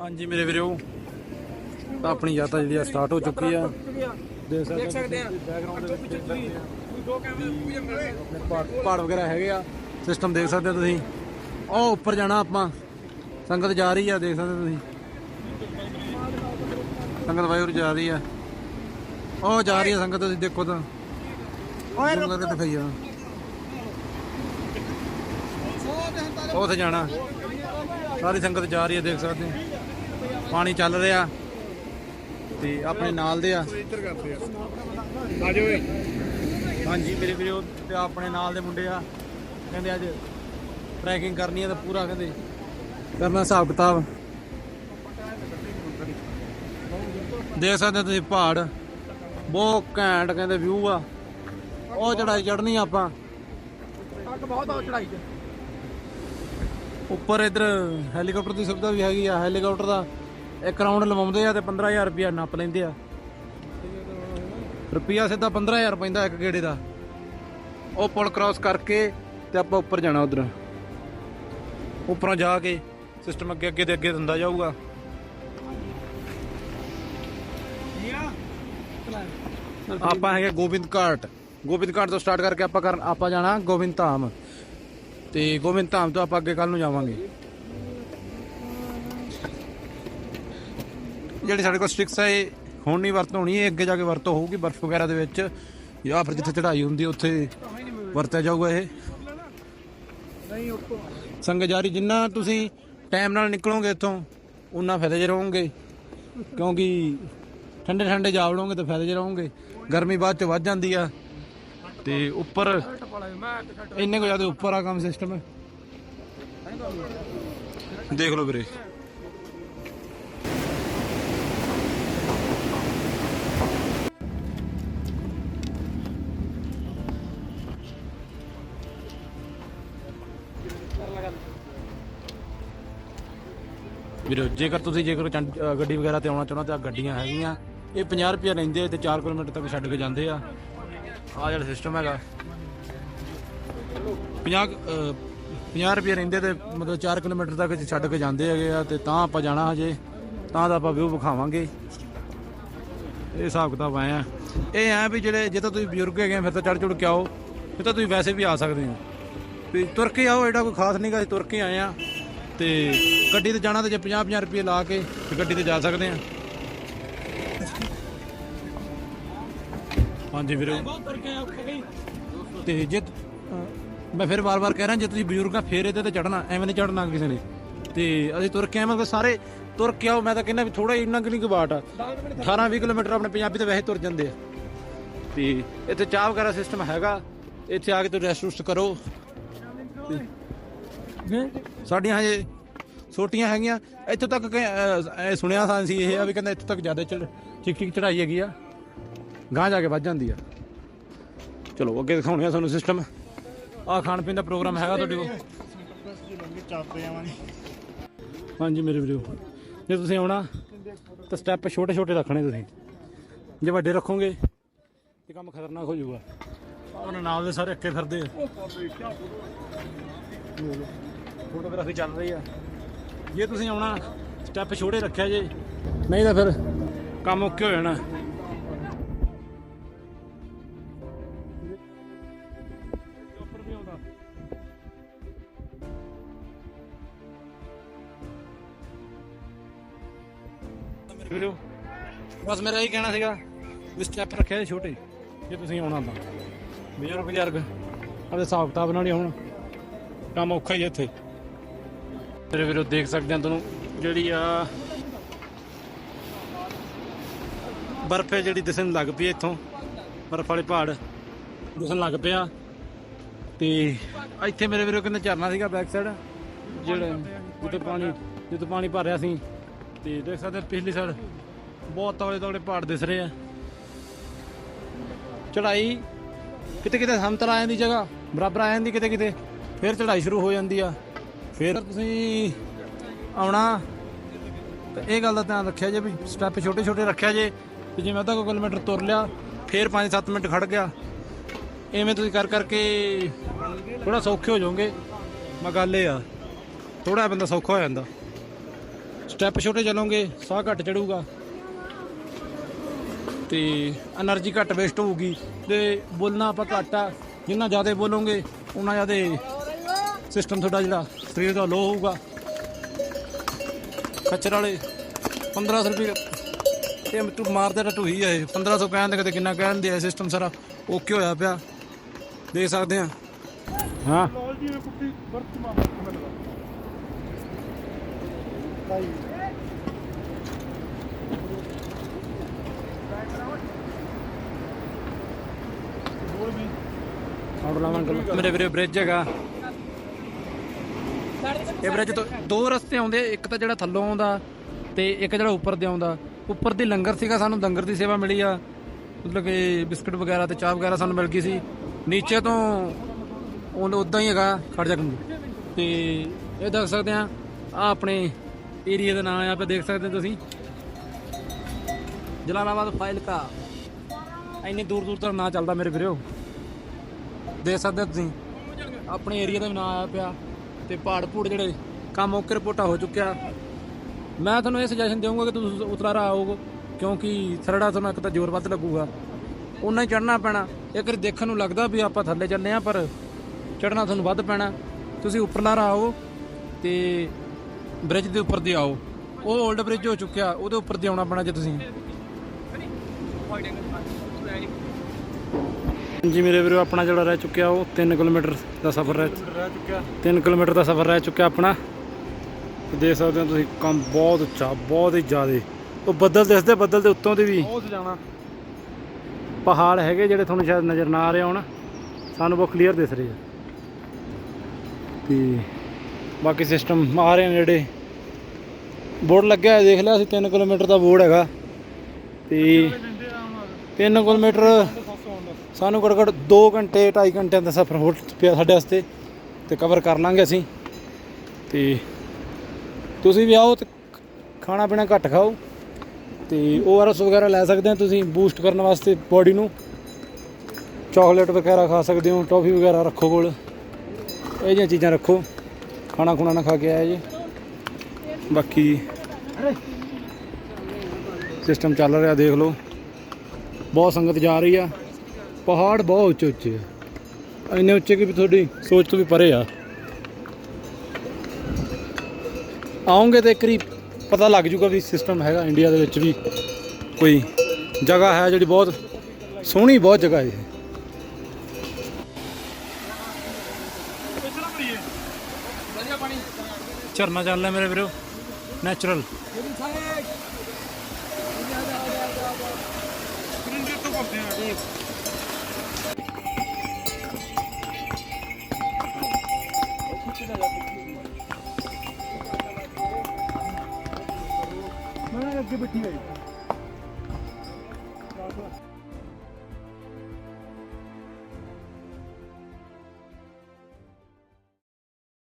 ਹਾਂਜੀ ਮੇਰੇ ਵੀਰੋ ਤਾਂ ਆਪਣੀ ਯਾਤਰਾ ਜਿਹੜੀ ਆ ਸਟਾਰਟ ਹੋ ਚੁੱਕੀ ਆ। ਦੇਖ ਸਕਦੇ ਆ। ਬੈਕਗ੍ਰਾਉਂਡ ਦੇ ਵਿੱਚ ਦੋ ਕੈਮਰੇ ਪਹਾੜ ਪਹਾੜ ਵਗੈਰਾ ਹੈਗੇ ਆ। ਸਿਸਟਮ ਦੇਖ ਸਕਦੇ ਹੋ ਤੁਸੀਂ। ਉਹ ਉੱਪਰ ਜਾਣਾ ਆਪਾਂ। ਸੰਗਤ ਜਾ ਰਹੀ ਆ ਦੇਖ ਸਕਦੇ ਤੁਸੀਂ। ਸੰਗਤ ਵਾਹਿਗੁਰੂ ਜਾ ਰਹੀ ਆ। ਉਹ ਜਾ ਰਹੀ ਆ ਸੰਗਤ ਤੁਸੀਂ ਦੇਖੋ ਤਾਂ। ਓਏ ਸੰਗਤ ਕਿੱਥੇ ਪਈ ਆ। ਉਹ ਉੱਥੇ ਜਾਣਾ। ਸਾਰੀ ਸੰਗਤ ਜਾ ਰਹੀ ਆ ਦੇਖ ਸਕਦੇ ਹੋ। ਪਾਣੀ ਚੱਲ ਰਿਹਾ ਤੇ ਆਪਣੇ ਨਾਲ ਦੇ ਆ। ਇੱਧਰ ਕਰਦੇ ਆ ਆ ਜਾਓ ਹਾਂਜੀ ਮੇਰੇ ਵੀਰੋ ਤੇ ਆਪਣੇ ਨਾਲ ਦੇ ਮੁੰਡੇ ਆ। ਕਹਿੰਦੇ ਅੱਜ ਟਰੈਕਿੰਗ ਕਰਨੀ ਹੈ ਤਾਂ ਪੂਰਾ ਕਹਿੰਦੇ ਕਰਨਾ ਹਿਸਾਬ ਕਿਤਾਬ। ਦੇਖ ਸਕਦੇ ਤੁਸੀਂ ਪਹਾੜ। ਬਹੁਤ ਘੈਂਟ ਕਹਿੰਦੇ ਵਿਊ ਆ। ਉਹ ਚੜਾਈ ਚੜਨੀ ਆਪਾਂ। ਅੱਗ ਬਹੁਤ ਆ ਚੜਾਈ ਚ। ਉੱਪਰ ਇਧਰ ਹੈਲੀਕਾਪਟਰ ਦੀ ਸੁਵਿਧਾ ਵੀ ਹੈਗੀ ਆ ਹੈਲੀਕਾਪਟਰ ਦਾ। ਇੱਕ ਰਾਉਂਡ ਲਵਾਉਂਦੇ ਆ ਤੇ 15000 ਰੁਪਿਆ ਨੱਪ ਲੈਂਦੇ ਆ। ਰੁਪਿਆ ਸਿੱਧਾ 15000 ਪੈਂਦਾ ਇੱਕ ਗੇੜੇ ਦਾ। ਉਹ ਪੁਲ ਕ੍ਰਾਸ ਕਰਕੇ ਤੇ ਆਪਾਂ ਉੱਪਰ ਜਾਣਾ ਉਧਰ। ਉੱਪਰੋਂ ਜਾ ਕੇ ਸਿਸਟਮ ਅੱਗੇ ਅੱਗੇ ਤੇ ਅੱਗੇ ਦਿੰਦਾ ਜਾਊਗਾ। ਆਪਾਂ ਹੈਗੇ ਗੋਬਿੰਦ ਘਾਟ। ਗੋਬਿੰਦ ਘਾਟ ਤੋਂ ਸਟਾਰਟ ਕਰਕੇ ਆਪਾਂ ਕਰ ਆਪਾਂ ਜਾਣਾ ਗੋਬਿੰਦ ਧਾਮ। ਤੇ ਗੋਬਿੰਦ ਧਾਮ ਤੋਂ ਆਪਾਂ ਅੱਗੇ ਕੱਲ ਨੂੰ ਜਾਵਾਂਗੇ। ਜਿਹੜੀ ਸਾਡੇ ਕੋਲ ਸਟਿਕਸ ਹੈ, ਇਹ ਹੁਣ ਨਹੀਂ ਵਰਤੋਂ ਹੋਣੀ ਇਹ ਅੱਗੇ ਜਾ ਕੇ ਵਰਤੋਂ ਹੋਊਗੀ ਬਰਫ਼ ਵਗੈਰਾ ਦੇ ਵਿੱਚ। ਜਾਂ ਫਿਰ ਜਿੱਥੇ ਚੜਾਈ ਹੁੰਦੀ ਉੱਥੇ ਵਰਤਿਆ ਜਾਊਗਾ ਇਹ। ਸੰਗਤ ਜਾਰੀ, ਜਿੰਨਾ ਤੁਸੀਂ ਟਾਈਮ ਨਾਲ ਨਿਕਲੋਗੇ ਇੱਥੋਂ ਉਨਾ ਫਾਇਦੇ 'ਚ ਰਹੋਗੇ। ਕਿਉਂਕਿ ਠੰਡੇ ਠੰਡੇ ਜਾ ਵੜੋਗੇ ਤਾਂ ਫਾਇਦੇ 'ਚ ਰਹੋਗੇ। ਗਰਮੀ ਬਾਅਦ ਚ ਵੱਧ ਜਾਂਦੀ ਆ। ਤੇ ਉੱਪਰ, ਇੰਨੇ ਕੋ ਜ਼ਿਆਦਾ ਉੱਪਰ ਆ ਕੰਮ ਸਿਸਟਮ ਹੈ ਦੇਖ ਲਓ ਵੀਰੇ। ਵੀਰੋ ਜੇਕਰ ਤੁਸੀਂ ਜੇਕਰ ਚੰਡ- ਅ, ਗੱਡੀ ਵਗੈਰਾ ਤੇ ਆਉਣਾ ਚਾਹੁੰਦੇ ਤਾਂ ਗੱਡੀਆਂ ਹੈਗੀਆਂ। ਇਹ 50 ਰੁਪਏ ਲੈਂਦੇ ਆ ਤੇ 4 ਕਿਲੋਮੀਟਰ ਤੱਕ ਛੱਡ ਕੇ ਜਾਂਦੇ ਆ। ਆ ਜਿਹੜਾ ਸਿਸਟਮ ਹੈਗਾ। 50 ਅ, 50 ਰੁਪਏ ਰਹਿੰਦੇ ਤੇ ਮਤਲਬ 4 ਕਿਲੋਮੀਟਰ ਤੱਕ ਛੱਡ ਕੇ ਜਾਂਦੇ ਹੈਗੇ ਆ ਤੇ ਤਾਂ ਆਪਾਂ ਜਾਣਾ ਹਜੇ। ਤਾਂ ਦਾ ਆਪਾਂ ਵਿਊ ਵਿਖਾਵਾਂਗੇ। ਇਹ ਹਿਸਾਬ ਕਿਤਾਬ ਆਏ ਆ। ਇਹ ਐ ਵੀ ਜਿਹੜੇ ਜੇ ਤਾਂ ਤੁਸੀਂ ਬਜ਼ੁਰਗ ਹੈਗੇ ਆ, ਫਿਰ ਤਾਂ ਚੜ ਚੁੜ ਕੇ ਆਓ। ਫਿਰ ਤਾਂ ਤੁਸੀਂ ਵੈਸੇ ਵੀ ਆ ਸਕਦੇ ਹੋ। ਵੀ ਤੁਰ ਕੇ ਆਓ ਐਡਾ ਕੋਈ ਖਾਸ ਨਹੀਂਗਾ ਅਸੀਂ ਤੁਰ ਕੇ ਆਏ ਆ। ਤੇ ਗੱਡੀ ਤੇ ਜਾਣਾ ਤੇ ਜੇ 50 50 ਰੁਪਏ ਲਾ ਕੇ ਤੇ ਗੱਡੀ ਤੇ ਜਾ ਸਕਦੇ ਆ ਹਾਂਜੀ ਵੀਰੇ। ਬਹੁਤ ਤੇ ਜੇ ਤ- ਮੈਂ ਫਿਰ ਵਾਰ-ਵਾਰ ਕਹਿ ਰਿਹਾ, ਜੇ ਤੁਸੀਂ ਬਜ਼ੁਰਗ ਆ, ਫੇਰ ਇਹਦੇ ਤੇ ਚੜਨਾ ਐਵੇਂ ਨਹੀਂ ਚੜਨਾ ਕਿਸੇ ਨੇ। ਤੇ ਅਸੀਂ ਤੁਰ ਕੇ ਆਵਾਂਗੇ ਸਾਰੇ ਤੁਰ ਕੇ ਆਓ, ਮੈਂ ਤਾਂ ਕਹਿੰਦਾ ਵੀ ਥੋੜਾ ਇੰਨਾ ਕਿ ਨਹੀਂ ਕਿ ਆ। 18 20 ਕਿਲੋਮੀਟਰ ਆਪਣੇ ਪੰਜਾਬੀ ਤੇ ਵੈਸੇ ਤੁਰ ਜਾਂਦੇ ਆ। ਤੇ ਇੱਥੇ ਚਾਹ ਵਗੈਰਾ ਸਿਸਟਮ ਹੈਗਾ, ਇੱਥੇ ਆ ਕੇ ਤੁਸੀਂ ਰੈਸਟ ਰੁਸਟ ਕਰੋ। ਤੇ ਸਾਡੀਆਂ ਹਜੇ ਛੋਟੀਆਂ ਹੈਗੀਆਂ। ਇੱਥੋਂ ਤੱਕ ਕਿ, ਅਹ, ਇਹ ਸੁਣਿਆ ਸਾਂ ਸੀ ਇਹ ਆ ਵੀ ਕਹਿੰਦਾ ਇੱਥੋਂ ਤੱਕ ਜ਼ਿਆਦਾ ਚੜ ਠੀਕ ਠੀਕ ਚੜਾਈ ਹੈਗੀ ਆ। ਗਾਂ ਜਾ ਕੇ ਵੱਧ ਜਾਂਦੀ ਆ। ਚਲੋ ਅੱਗੇ ਦਿਖਾਉਣੇ ਆ ਤੁਹਾਨੂੰ ਸਿਸਟਮ ਆ ਖਾਣ ਪੀਣ ਦਾ ਪ੍ਰੋਗਰਾਮ ਹੈਗਾ ਤੁਹਾਡੇ ਕੋਲ। ਹਾਂਜੀ ਮੇਰੇ ਵੀਰੋ। ਜੇ ਤੁਸੀਂ ਆਉਣਾ ਤਾਂ ਸਟੈਪ ਛੋਟੇ ਛੋਟੇ ਰੱਖਣੇ ਤੁਸੀਂ। ਜੇ ਵੱਡੇ ਰੱਖੋਗੇ ਤੇ ਕੰਮ ਖਤਰਨਾਕ ਹੋ ਜਾਊਗਾ। ਉਹਨਾਂ ਨਾਲ ਦੇ ਸਾਰੇ ਅੱਕੇ ਫਿਰਦੇ ਆ। ਫੋਟੋਗ੍ਰਾਫੀ ਚੱਲ ਰਹੀ ਆ। ਜੇ ਤੁਸੀਂ ਆਉਣਾ ਸਟੈਪ ਛੋਟੇ ਰੱਖਿਆ ਜੇ। ਨਹੀਂ ਤਾਂ ਫਿਰ ਕੰਮ ਓਕੇ ਹੋ ਜਾਣਾ। ਬਸ ਮੇਰਾ ਇਹ ਕਹਿਣਾ ਸੀਗਾ ਵੀ ਸਟੈਪ ਰੱਖਿਆ ਜੇ ਛੋਟੇ ਜੇ ਤੁਸੀਂ ਆਉਣਾ ਤਾਂ। ਬਜ਼ੁਰਗ ਬਜ਼ੁਰਗ ਆਪਣੇ ਹਿਸਾਬ ਕਿਤਾਬ ਨਾਲ ਹੀ ਹੁਣ ਕੰਮ ਔਖਾ ਹੀ ਇੱਥੇ। ਮੇਰੇ ਵੀਰੋ ਦੇਖ ਸਕਦੇ ਆ ਤੁਹਾਨੂੰ ਜਿਹੜੀ ਆ ਬਰਫ਼ ਹੈ ਜਿਹੜੀ ਦਿਸਣ ਲੱਗ ਪਈ ਇੱਥੋਂ, ਬਰਫ਼ ਵਾਲੇ ਪਹਾੜ ਦਿਸਣ ਲੱਗ ਪਿਆ ਤੇ ਇੱਥੇ ਮੇਰੇ ਵੀਰੋ ਕਹਿੰਦੇ ਝਰਨਾ ਸੀਗਾ ਬੈਕ ਸਾਈਡ ਜਿਹੜਾ ਜਿੱਥੇ ਪਾਣੀ ਜਿੱਥੇ ਪਾਣੀ ਭਰ ਰਿਹਾ ਸੀ। ਤੇ ਦੇਖ ਸਕਦੇ ਹੋ ਪਿਛਲੀ ਸਾਈਡ ਬਹੁਤ ਤੌੜੇ ਤੌੜੇ ਪਹਾੜ ਦਿਸ ਰਹੇ ਆ। ਚੜਾਈ ਕਿਤੇ ਕਿਤੇ ਸਮਤਲ ਆ ਜਾਂਦੀ ਜਗ੍ਹਾ, ਬਰਾਬਰ ਆ ਜਾਂਦੀ ਕਿਤੇ ਕਿਤੇ ਫਿਰ ਚੜਾਈ ਸ਼ੁਰੂ ਹੋ ਜਾਂਦੀ ਆ। ਫਿਰ ਤੁਸੀਂ ਆਉਣਾ। ਤੇ ਇਹ ਗੱਲ ਦਾ ਧਿਆਨ ਰੱਖਿਆ ਜੇ ਵੀ ਸਟੈਪ ਛੋਟੇ ਛੋਟੇ ਰੱਖਿਆ ਜੇ ਤੇ ਜਿਵੇਂ ਅੱਧਾ ਕਿਲੋਮੀਟਰ ਤੁਰ ਲਿਆ, ਫਿਰ 5-7 ਮਿੰਟ ਖੜ ਗਿਆ। ਐਵੇਂ ਤੁਸੀਂ ਕਰ ਕਰਕੇ ਥੋੜਾ ਸੌਖੇ ਹੋ ਜਾਓਗੇ। ਮੈਂ ਗੱਲ ਇਹ ਆ ਥੋੜਾ ਬੰਦਾ ਸੌਖਾ ਹੋ ਜਾਂਦਾ। ਸਟੈਪ ਛੋਟੇ ਚੱਲੋਗੇ, ਸਾਹ ਘੱਟ ਚੜੂਗਾ ਤੇ એનર્ਜੀ ਘੱਟ ਵੇਸਟ ਹੋਊਗੀ। ਤੇ ਬੋਲਣਾ ਆਪਾਂ ਘੱਟ ਆ, ਜਿੰਨਾ ਜ਼ਿਆਦਾ ਬੋਲੋਗੇ, ਉਨਾ ਜ਼ਿਆਦਾ ਸਿਸਟਮ ਤੁਹਾਡਾ ਜਿਹੜਾ ਸਰੀਰ ਦਾ ਲੋ ਹੋਊਗਾ। ਖੱਚਰ ਵਾਲੇ 1500 ਰੁਪਏ। ਇਹ ਤੂੰ ਮਾਰਦੇ ਤਾਂ ਢੂਹੀ ਆ ਇਹ। 1500 ਕਹਿਣ ਦੇ ਕਦੇ ਕਿੰਨਾ ਕਹਿਣ ਦੇ ਸਿਸਟਮ ਸਾਰਾ। ਓਕੇ ਹੋਇਆ ਪਿਆ। ਦੇਖ ਸਕਦੇ ਆ। ਹਾਂ। ਮੇਰੇ ਵੀਰੇ ਬ੍ਰਿਜ ਹੈਗਾ। ਇਹ ਬ੍ਰਿਜ ਤੋਂ ਦੋ ਰਸਤੇ ਆਉਂਦੇ, ਇੱਕ ਤਾਂ ਜਿਹੜਾ ਥੱਲੋਂ ਆਉਂਦਾ ਤੇ ਇੱਕ ਜਿਹੜਾ ਉੱਪਰ ਦੇ ਆਉਂਦਾ। ਉੱਪਰ ਦੀ ਲੰਗਰ ਸੀਗਾ, ਸਾਨੂੰ ਲੰਗਰ ਦੀ ਸੇਵਾ ਮਿਲੀ ਆ। ਮਤਲਬ ਕਿ ਬਿਸਕਟ ਵਗੈਰਾ ਤੇ ਚਾਹ ਵਗੈਰਾ ਸਾਨੂੰ ਮਿਲ ਗਈ ਸੀ। ਨੀਚੇ ਤੋਂ ਉਹ ਉਦਾਂ ਹੀ ਹੈਗਾ, ਖੜ ਜਾ ਕੰਦੂ ਤੇ ਇਹ ਦੇਖ ਸਕਦੇ ਆ ਆ ਆਪਣੇ ਏਰੀਆ ਦਾ ਨਾਮ ਆ, ਆਪੇ ਦੇਖ ਸਕਦੇ ਹੋ ਤੁਸੀਂ। ਜਲਾਲਾਬਾਦ ਫਾਈਲ ਕਾ ਇੰਨੀ ਦੂਰ ਦੂਰ ਤੱਕ ਨਾਂ ਚੱਲਦਾ ਮੇਰੇ ਵੀਰੋ। ਦੇਖ ਸਕਦੇ ਹੋ ਤੁਸੀਂ, ਆਪਣੇ ਏਰੀਆ ਦਾ ਵੀ ਨਾਂ ਆਇਆ ਪਿਆ। ਤੇ ਪਹਾੜ ਪੂੜ ਜਿਹੜੇ ਕੰਮ ਓਕੇ ਰਿਪੋਰਟਾ ਹੋ ਚੁੱਕਿਆ। ਮੈਂ ਤੁਹਾਨੂੰ ਇਹ ਸੁਜੈਸ਼ਨ ਦੇਵਾਂਗਾ ਕਿ ਤੁਸੀਂ ਉਤਰਾਰਾ ਆਓਗੇ, ਕਿਉਂਕਿ ਸਰੜਾ ਤੁਹਾਨੂੰ ਇੱਕ ਤਾਂ ਜ਼ੋਰ ਵੱਧ ਲੱਗੂਗਾ। ਉਹਨਾਂ ਹੀ ਚੜਨਾ ਪੈਣਾ। ਇੱਕ ਵਾਰੀ ਦੇਖਣ ਨੂੰ ਲੱਗਦਾ ਵੀ ਆਪਾਂ ਥੱਲੇ ਚੱਲੇ ਆ ਪਰ ਚੜਨਾ ਤੁਹਾਨੂੰ ਵੱਧ ਪੈਣਾ। ਤੁਸੀਂ ਉੱਪਰਲਾ ਰਾਹ ਆਓ ਤੇ ਬ੍ਰਿਜ ਦੇ ਉੱਪਰ ਦੀ ਆਓ। ਉਹ 올ਡ ਬ੍ਰਿਜ ਹੋ ਚੁੱਕਿਆ, ਉਹਦੇ ਉੱਪਰ ਦੀ ਆਉਣਾ ਪੈਣਾ ਜੇ ਤੁਸੀਂ। ਜੀ ਮੇਰੇ ਵੀਰੋ ਆਪਣਾ ਜਿਹੜਾ ਰਹਿ ਚੁੱਕਿਆ ਉਹ 3 ਕਿਲੋਮੀਟਰ ਦਾ ਸਫ਼ਰ ਰਹਿ ਚੁੱਕਿਆ। 3 ਕਿਲੋਮੀਟਰ ਦਾ ਸਫ਼ਰ ਰਹਿ ਚੁੱਕਿਆ ਆਪਣਾ। ਦੇਖ ਸਕਦੇ ਹੋ ਤੁਸੀਂ ਕੰਮ ਬਹੁਤ ਉੱਚਾ ਬਹੁਤ ਹੀ ਜ਼ਿਆਦੇ। ਉਹ ਬੱਦਲ ਦਿਸਦੇ ਬੱਦਲ ਦੇ ਉੱਤੋਂ ਦੀ ਵੀ। ਬਹੁਤ ਜਾਣਾ। ਪਹਾੜ ਹੈਗੇ ਜਿਹੜੇ ਤੁਹਾਨੂੰ ਸ਼ਾਇਦ ਨਜ਼ਰ ਨਾ ਆ ਰਹੇ ਹੋਣ। ਸਾਨੂੰ ਬਹੁਤ ਕਲੀਅਰ ਦਿਸ ਰਹੇ ਆ। ਤੇ ਬਾਕੀ ਸਿਸਟਮ ਆ ਰਹੇ ਨੇ ਜਿਹੜੇ। ਬੋਰਡ ਲੱਗਿਆ ਦੇਖ ਲਿਆ ਅਸੀਂ 3 ਕਿਲੋਮੀਟਰ ਦਾ ਬੋਰਡ ਹੈਗਾ। ਤੇ ਦਿੰਦੇ ਆ ਹੁਣ। 3 ਕਿਲੋਮੀਟਰ 700 ਹੁੰਦਾ ਸਾਨੂੰ ਘੱਟੋ ਘੱਟ 2 ਘੰਟੇ 2.5 ਘੰਟਿਆਂ ਦਾ ਸਫ਼ਰ ਹੋ ਪਿਆ ਸਾਡੇ ਵਾਸਤੇ ਤੇ ਕਵਰ ਕਰ ਲਾਂਗੇ ਅਸੀਂ। ਤੇ ਤੁਸੀਂ ਵੀ ਆਓ ਤੇ ਖਾਣਾ ਪੀਣਾ ਘੱਟ ਖਾਓ ਤੇ ਓਆਰਐਸ ਵਗੈਰਾ ਲੈ ਸਕਦੇ ਹੋ ਤੁਸੀਂ ਬੂਸਟ ਕਰਨ ਵਾਸਤੇ ਬੋਡੀ ਨੂੰ। ਚਾਕਲੇਟ ਵਗੈਰਾ ਖਾ ਸਕਦੇ ਹੋ, ਟੌਫੀ ਵਗੈਰਾ ਰੱਖੋ ਕੋਲ। ਇਹ ਜਿਹੀਆਂ ਚੀਜ਼ਾਂ ਰੱਖੋ, ਖਾਣਾ ਖੁਣਾ ਨਾ ਖਾ ਕੇ ਆਇਆ ਜੀ। ਬਾਕੀ ਸਿਸਟਮ ਚੱਲ ਰਿਹਾ, ਦੇਖ ਲਓ। ਬਹੁਤ ਸੰਗਤ ਜਾ ਰਹੀ ਆ। ਪਹਾੜ ਬਹੁਤ ਉੱਚੇ ਉੱਚੇ ਆ। ਇੰਨੇ ਉੱਚੇ ਕਿ ਵੀ ਤੁਹਾਡੀ ਸੋਚ ਤੋਂ ਵੀ ਪਰੇ ਆ। ਆਉਂਗੇ ਤੇ ਇੱਕ ਵਾਰੀ ਪਤਾ ਲੱਗ ਜੂਗਾ ਵੀ ਸਿਸਟਮ ਹੈਗਾ ਇੰਡੀਆ ਦੇ ਵਿੱਚ ਵੀ ਕੋਈ ਜਗ੍ਹਾ ਹੈ ਜਿਹੜੀ ਬਹੁਤ ਸੋਹਣੀ ਬਹੁਤ ਜਗ੍ਹਾ ਹੈ ਵਧੀਆ ਪਾਣੀ ਝਰਨਾ ਚੱਲ ਰਿਹਾ ਮੇਰੇ ਵੀਰੋ ਨੈਚੁਰਲ ਕਰਿੰਦੇ ਤੋਂ ਕਰਦੇ ਆ। ਮੈਂ ਬੈਠੀ ਹੋਈ।